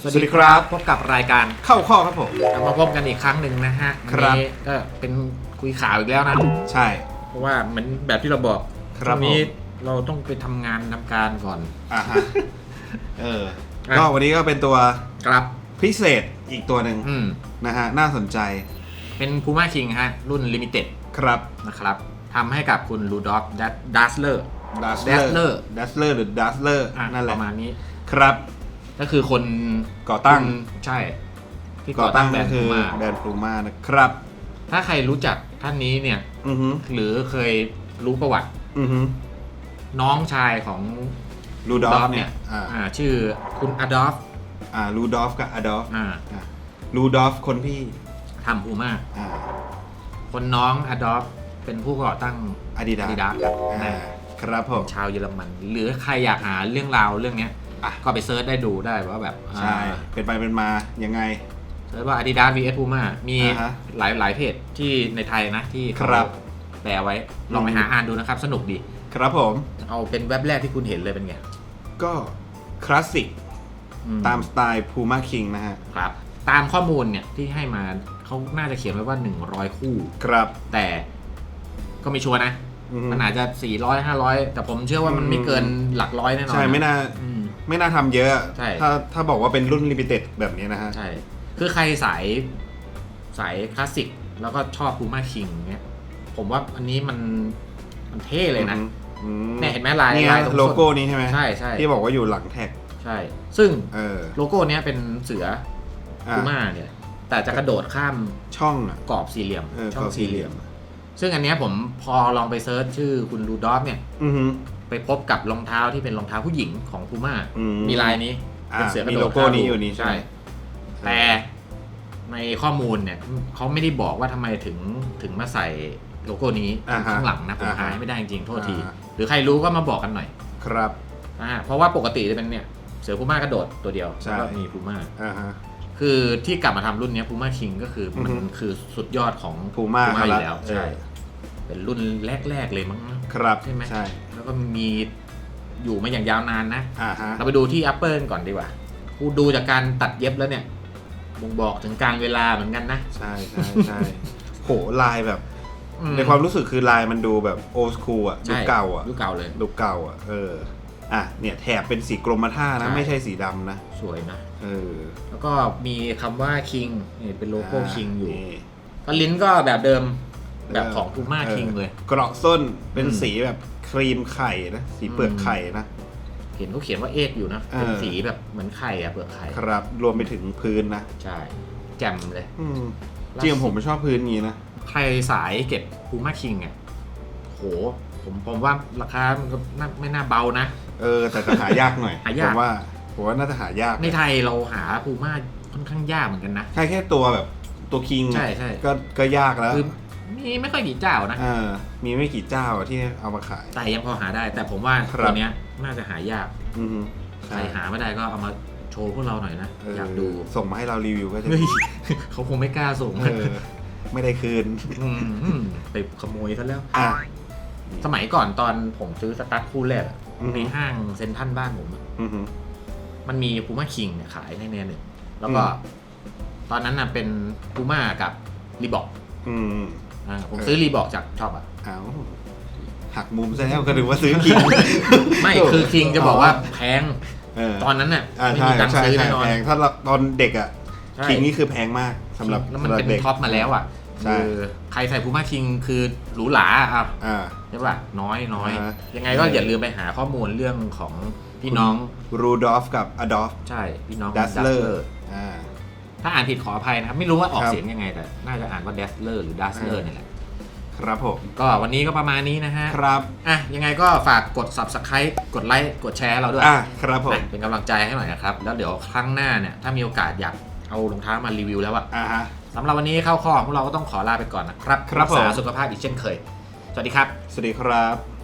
สวัสดีครับพบกับรายการเข้าข้อครับผมกลับมาพบกันอีกครั้งหนึ่งนะฮะครับ วันนี้ก็เป็นคุยข่าวอีกแล้วนะ ใช่ เพราะว่าเหมือนแบบที่เราบอกครับช่วงนี้ผม เราต้องไปทำงานทำการก่อน อ่าฮะเอออะก็วันนี้ก็เป็นตัวครับ พิเศษอีกตัวหนึ่งอืม นะฮะน่าสนใจเป็นพูม่าคิงฮะ รุ่นลิมิเต็ดครับนะครับทำให้กับคุณลูดอฟดัสเลอร์ ดัส Dazzler ดัสเลอร์หรือดัสเลอร์นั่นแหปละระมาณนี้ ครับ ก็คือคนก่อตั้งคุณใช่ ที่ก่อตั้งแบรก็นด์คืพูอม่าแบรนด์พูม่านะครับถ้าใครรู้จักท่านนี้เนี่ย อือฮึหรือเคยรู้ประวัติอือฮึน้องชายของลูดอฟ Rudolph เนี่ยอ่าอ่าชื่อคุณอดอฟอ่าลูดอฟกับอดอฟอ่าลูดอฟคนพี่ทำพูม่าอ่าคนน้องอดอฟเป็นผู้ก่อตั้งอาดิดา Adidas อ่าครับผม ชาวเยอรมัน หรือใครอยากหาเรื่องราวเรื่องเนี้ย อะก็ไปเซิร์ชได้ดูได้ว่าแบบใช่อ่าเป็นไปเป็นมายังไง เซิร์ชว่า Adidas vs Puma มีอ่าฮะหลายหลายเพจที่ในไทยนะที่เขาครับ แปลไว้ลองไปอืมหาอ่านดูนะครับ สนุกดี ครับผมเอาเป็นเว็บแรกที่คุณเห็นเลยเป็นไงก็คลาสสิกอืตามสไตล์พูม่าคิงนะฮะ ครับ ตามข้อมูลเนี่ยที่ให้มาเขาน่าจะเขียนไว้ว่า 100 คู่ ครับ แต่ก็ไม่ชัวร์นะ อือฮึมันอาจจะ 400 500 แต่ผมเชื่อว่ามันไม่เกินหลักร้อยแน่นอนใช่ไม่น่าอืม ไม่น่าทำเยอะ ใช่ ถ้าถ้าบอกว่าเป็นรุ่นลิมิเต็ดแบบนี้นะฮะ ใช่ คือใครสายสายคลาสสิก แล้วก็ชอบ Puma King เนี้ยผมว่าอันนี้มันมันเท่เลยนะ อืมเนี่ยเห็นไหมลายนี่ลายฮะตรงส้นโลโก้นี้ใช่ไหมใช่ใช่ที่บอกว่าอยู่หลังแท็ก ใช่ ซึ่งเออโลโก้เนี้ยเป็นเสืออะ Puma เนี่ย แต่จะกระโดดข้ามช่องอะกรอบสี่เหลี่ยมเออช่องกรอบสี่สี่เหเหลี่ลี่ยยมมซึ่งอันเนี้ยผมพอลองไปเซิร์ชชื่อคุณรูดอฟเนี่ย อือฮึ ไปพบกับรองเท้าที่เป็นรองเท้าผู้หญิงของ Puma อืม มีลายนี้อะเป็นเสือกระมีโดโลดโก้ข้ามนี้อยู่นี่ใช่ใช่ไหม แต่ในข้อมูลเนี่ยเขาไม่ได้บอกว่าทำไมถึงถึงมาใส่โลโก้นี้อ่าฮะข้างหลังนะผมอ่าฮะหาไม่ได้จริงๆโทษที อ่าหรือใครรู้ก็มาบอกกันหน่อยครับ อ่าเพราะว่าปกติจะเป็นเนี่ยเสือพูม่ากระโดดตัวเดียวใช่ แล้วก็มีพูม่าอ่าฮะ คือที่กลับมาทำรุ่นเนี้พูม่าคิงก็คือมันอือฮึ คือสุดยอดของ Puma อเขายู่ละแล้วเออใช่เป็นรุ่นแรกๆเลยมั้ง ครับใช่ไหม ใช่แล้ว ก็มีอยู่มาอย่างยาวนานนะ อ่าฮะเราไปดูที่ Apple ก่อนดีกว่ากูดูจากการตัดเย็บแล้วเนี่ยบ่งบอกถึงการเวลาเหมือนกันนะ ใช่ใช่ใช่โหลายแบบ อืในความรู้สึกคือลายมันดูแบบโอ s คูลอะดูใช่เก่าอะยุคเก่าเลย ดูเก่าอะเอออะเนี่ยแถบเป็นสีกรมท่านะ ใช่ ไม่ใช่สีดำนะสวยนะ เออแล้วก็มีคำว่า King นี่เป็นโลโก้ King อยู่นี่ก็ลิ้นก็แบบเดิมแบบของเ Puma King เลย เกราะส้นเป็นอืม สีแบบ ครีมไข่นะ สีเปลือกอืมไข่นะ เห็นเขาเขียนว่าเอกอยู่นะ เออ เป็นสีแบบเหมือนไข่อะเปลือกไข่ ครับ รวมไปถึงพื้นนะใช่ แจ่มเลย อืมจริงๆผมไม่ชอบพื้นนี้นะ ใครสายเก็บ Puma King อะโห ผมผมว่าราคามันก็น่าไม่น่าเบานะ เออ แต่จะหายากหน่อย หายาก ผมว่าผมว่าน่าจะหายากในไทยเราหา Puma ค่อนข้างยากเหมือนกันนะแค่แค่ตัวแบบตัวคิงใช่ใช่ ก็ก็ยากแล้ว คือ มีไม่ค่อยกี่เจ้านะ เออมีไม่กี่เจ้าที่เอามาขาย แต่ยังพอหาได้ แต่ผมว่าครับ ตัวเนี้ยน่าจะหายาก อือฮึใครหาไม่ได้ก็เอามาโชว์พวกเราหน่อยนะ เอยากดูส่งมาให้เรารีวิวก็จะเฮ้ยเขาคงไม่กล้าส่งเออไม่ได้คืน มไปขโมยซะแล้ว อะ สมัยก่อนตอนผมซื้อสตาร์ทคู่แรกอะอือฮึ ในห้างเซ็นทรัลบ้านผมอะอือฮึมันมีพูม่าคิงเนี่ยขายในแน่หนึ่งแล้วก็ อืม ตอนนั้นน่ะเป็นพูม่ากับรีบอก อืม ผมเออซื้อรีบอกจากช็อปอะ เอาหักมุมซะแล้วก็ถึงว่าซื้อคิงไม่คือคิงจะบอกว่าแพงเออ ตอนนั้นน่ะอ่าไม่ใช่มีตังค์ใช่ซื้อใช่แน่นอน แพงถ้าเราตอนเด็กอะใช่ คิงนี่คือแพงมากสำหรับแล้วมันสำหรับเป็นเด็ก ท็อปมาแล้วอะใช่ คือใครใส่พูม่าคิงคือหรูหราอะอ่า ใช่ป่ะน้อยน้อยอ่าฮะ ยังไงก็อย่าลืมไปหาข้อมูลเรื่องของพี่น้องรูดอฟกับอดอฟใช่พี่น้อง ดัสเลอ Dazzler ร์อ่า ถ้าอ่านผิดขออภัยนะครับ ไม่รู้ว่าออกครับเสียงยังไง แต่น่าจะอ่านว่า Dazzler หรือ Dazzler อ่าเนี่ยแหละ ครับผมก็วันนี้ก็ประมาณนี้นะฮะ ครับอะยังไงก็ฝากกด subscribe กดไลค์กดแชร์ให้เราด้วยอะครับผมอะเป็นกำลังใจให้หน่อยนะครับ แล้วเดี๋ยวครั้งหน้าเนี่ย ถ้ามีโอกาสอยากเอารองเท้ามารีวิวแล้วอะอ่าฮะ สำหรับวันนี้เข้าข้อของพวกเราก็ต้องขอลาไปก่อนนะครับครับษาผมสุขภาพอีกเช่นเคย สวัสดีครับ สวัสดีครับ